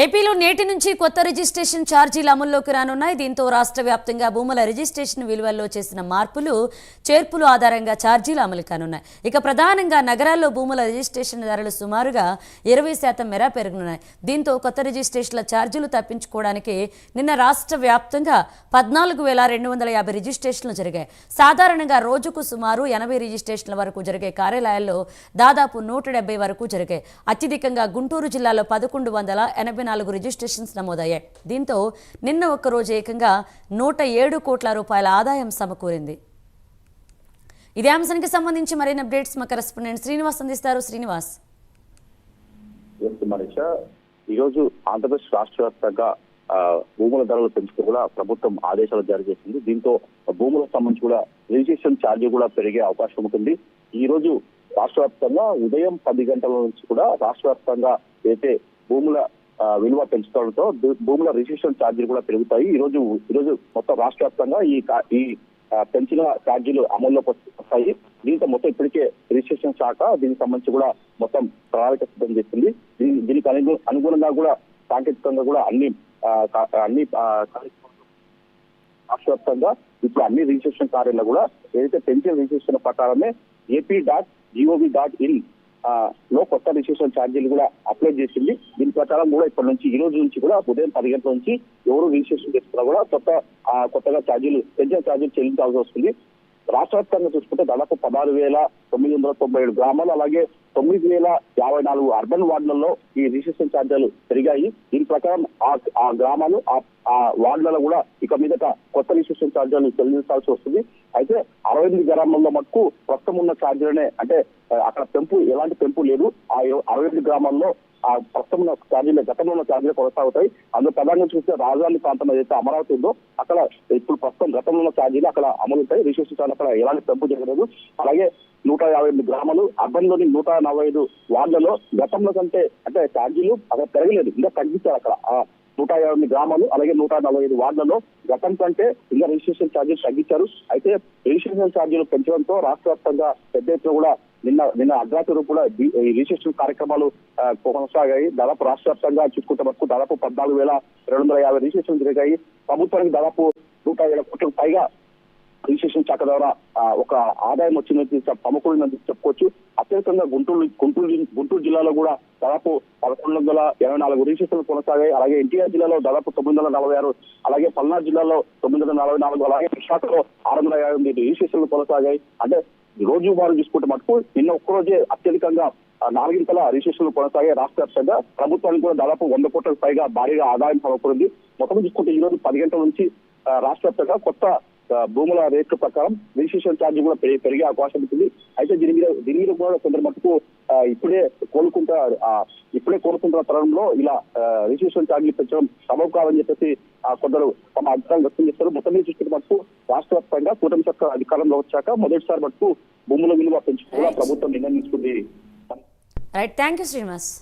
ఏపీలో నేటి నుంచి కొత్త రిజిస్ట్రేషన్ ఛార్జీలు అమల్లోకి రానున్నాయి. దీంతో రాష్ట్ర వ్యాప్తంగా భూముల రిజిస్ట్రేషన్ విలువల్లో చేసిన మార్పులు చేర్పులు ఆధారంగా ఛార్జీలు అమలు కానున్నాయి. ఇక ప్రధానంగా నగరాల్లో భూముల రిజిస్ట్రేషన్ ధరలు సుమారుగా ఇరవై శాతం మేర పెరుగుతున్నాయి దీంతో కొత్త రిజిస్ట్రేషన్ల ఛార్జీలు తప్పించుకోవడానికి నిన్న రాష్ట్ర వ్యాప్తంగా పద్నాలుగు వేల రెండు వందల యాభై రిజిస్ట్రేషన్లు జరిగాయి. సాధారణంగా రోజుకు సుమారు ఎనభై రిజిస్ట్రేషన్ల వరకు జరిగే కార్యాలయాల్లో దాదాపు నూట డెబ్బై వరకు జరిగాయి. అత్యధికంగా గుంటూరు జిల్లాలో పదకొండు వందల ఎనభై నలభై నాలుగు రిజిస్ట్రేషన్స్ నమోదయ్యాయి. దీంతో నిన్న ఒక్కరోజు ఏకంగా నూట ఏడు కోట్ల రూపాయల ఆదాయం సమకూరింది. ఇదే అంశానికి సంబంధించి మరిన్ని అప్డేట్స్ మా కరెస్పాండెంట్ శ్రీనివాస్ అందిస్తారు. శ్రీనివాస్. ఈరోజు ఆంధ్రప్రదేశ్ రాష్ట్ర వ్యాప్తంగా భూముల ధరలు పెంచుతూ కూడా ప్రభుత్వం ఆదేశాలు జారీ చేసింది. దీంతో భూములకు సంబంధించి కూడా రిజిస్ట్రేషన్ ఛార్జీ కూడా పెరిగే అవకాశం ఉంటుంది. ఈ రోజు రాష్ట్ర వ్యాప్తంగా ఉదయం పది గంటల నుంచి కూడా రాష్ట్ర వ్యాప్తంగా అయితే భూముల విలువ పెంచుకోవడంతో భూ- భూముల రిజిస్ట్రేషన్ ఛార్జీలు కూడా పెరుగుతాయి. ఈ రోజు ఈ రోజు మొత్తం రాష్ట్ర వ్యాప్తంగా ఈ ఈ పెంచిన ఛార్జీలు అమల్లోకి వస్తాయి. దీంతో మొత్తం ఇప్పటికే రిజిస్ట్రేషన్ శాఖ దీనికి సంబంధించి కూడా మొత్తం ప్రణాళిక సిద్ధం చేసింది దీని దీనికి అనుగు అనుగుణంగా కూడా సాంకేతికంగా కూడా అన్ని అన్ని రాష్ట్ర వ్యాప్తంగా ఇప్పుడు అన్ని రిజిస్ట్రేషన్ కార్యాలయాలు కూడా ఏదైతే పెన్షన్ రిజిస్ట్రేషన్ ప్రకారమే AP dot gov dot in లో కొత్త రిజిస్ట్రేషన్ ఛార్జీలు కూడా అప్లై చేసింది. దీని ప్రకారం కూడా ఇప్పటి నుంచి ఈ రోజు నుంచి కూడా ఉదయం పది గంటల నుంచి ఎవరు రిజిస్ట్రేషన్ చేసుకున్నా కూడా కొత్త కొత్తగా ఛార్జీలు పెన్షన్ ఛార్జీలు చెల్లించాల్సి వస్తుంది. రాష్ట్ర వ్యాప్తంగా చూసుకుంటే దాదాపు పదహారు వేల తొమ్మిది వందల తొంభై ఏడు గ్రామాలు అలాగే తొమ్మిది వేల యాభై నాలుగు అర్బన్ వార్డులలో ఈ రిజిస్ట్రేషన్ ఛార్జీలు పెరిగాయి. దీని ప్రకారం ఆ ఆ గ్రామాలు ఆ ఆ వార్డులలో కూడా ఇక మీదట కొత్త రిజిస్ట్రేషన్ ఛార్జీలు చెల్లించాల్సి వస్తుంది. అయితే అరవై ఎనిమిది గ్రామాల్లో మటుకు ప్రస్తుతం ఉన్న ఛార్జీలనే అంటే అక్కడ పెంపు ఎలాంటి పెంపు లేదు. ఆ అరవై ఎనిమిది గ్రామాల్లో ఆ ప్రస్తుతం ఛార్జీలు గతంలో ఉన్న ఛార్జీలు కొనసాగుతాయి. అందులో ప్రధానంగా చూస్తే రాజధాని ప్రాంతం ఏదైతే అమరావతి ఉందో అక్కడ ఇప్పుడు ప్రస్తుతం గతంలో ఉన్న ఛార్జీలు అక్కడ అమలు ఉంటాయి. రిజిస్ట్రేషన్ అక్కడ ఎలాంటి పెంపు జరగలేదు. అలాగే నూట యాభై ఎనిమిది గ్రామాలు అర్బన్లోని నూట నలభై ఐదు వార్డులలో గతంలో కంటే అంటే ఛార్జీలు అక్కడ పెరగలేదు. ఇంకా తగ్గించారు అక్కడ. నూట యాభై ఎనిమిది గ్రామాలు అలాగే నూట నలభై ఐదు వార్డులలో గతం కంటే ఇంకా రిజిస్ట్రేషన్ ఛార్జీలు తగ్గించారు. అయితే రిజిస్ట్రేషన్ ఛార్జీలు పెంచడంతో రాష్ట్ర వ్యాప్తంగా పెద్ద ఎత్తున కూడా నిన్న నిన్న అర్ధరాత్రి కూడా రిజిస్ట్రేషన్ కార్యక్రమాలు కొనసాగాయి. దాదాపు రాష్ట్ర వ్యాప్తంగా చూసుకుంటే వరకు దాదాపు పద్నాలుగు వేల రెండు వందల యాభై రిజిస్ట్రేషన్ జరిగాయి. ప్రభుత్వానికి దాదాపు నూట ఏడు కోట్లకు పైగా రిజిస్ట్రేషన్ శాఖ ద్వారా ఒక ఆదాయం వచ్చిందని చెప్- చెప్పుకోవచ్చు. అత్యధికంగా గుంటూరు గుంటూరు గుంటూరు జిల్లాలో కూడా దాదాపు పదకొండు వందల ఇరవై నాలుగు రిజిస్ట్రేషన్లు కొనసాగాయి. అలాగే ఎన్టీఆర్ జిల్లాలో దాదాపు తొమ్మిది వందల నలభై ఆరు అలాగే పల్నాడు జిల్లాలో తొమ్మిది వందల నలభై నాలుగు అలాగే విశాఖలో ఆరు వందల యాభై ఎనిమిది రిజిస్ట్రేషన్లు కొనసాగాయి. అంటే రోజు వారు చూసుకుంటే మటుకు నిన్న ఒక్కరోజే అత్యధికంగా నాలుగింతల రిజిస్ట్రేషన్లు కొనసాగే రాష్ట్ర వ్యాప్తంగా ప్రభుత్వానికి కూడా దాదాపు వంద కోట్లకు పైగా భారీగా ఆదాయం సమకూరింది. మొత్తం చూసుకుంటే ఈ రోజు పది గంటల నుంచి రాష్ట్ర వ్యాప్తంగా కొత్త భూముల రేట్ల ప్రకారం రిజిస్ట్రేషన్ ఛార్జీ కూడా పెరిగే పెరిగే అవకాశం ఉంటుంది. అయితే దీని మీద దీని మీద కూడా కొందరు మటుకు ఇప్పుడే కోలుకుంటా ఆ, ఇప్పుడే కోరుకుంటున్న తరంలో ఇలా రిజిస్ట్రేషన్ ఛార్జీలు పెంచడం సబబు కాదని చెప్పేసి ఆ, కొందరు తమ అభిప్రాయం వ్యక్తం చేస్తారు. మొత్తం మీద చూసుకుంటే మటుకు రాష్ట్ర వ్యాప్తంగా కూటమి చక్క అధికారంలో వచ్చాక మొదటిసారి మటుకు భూముల విలువ పెంచుకోవడం ప్రభుత్వం నిర్ణయించుకుంది. Right thank you Srinivas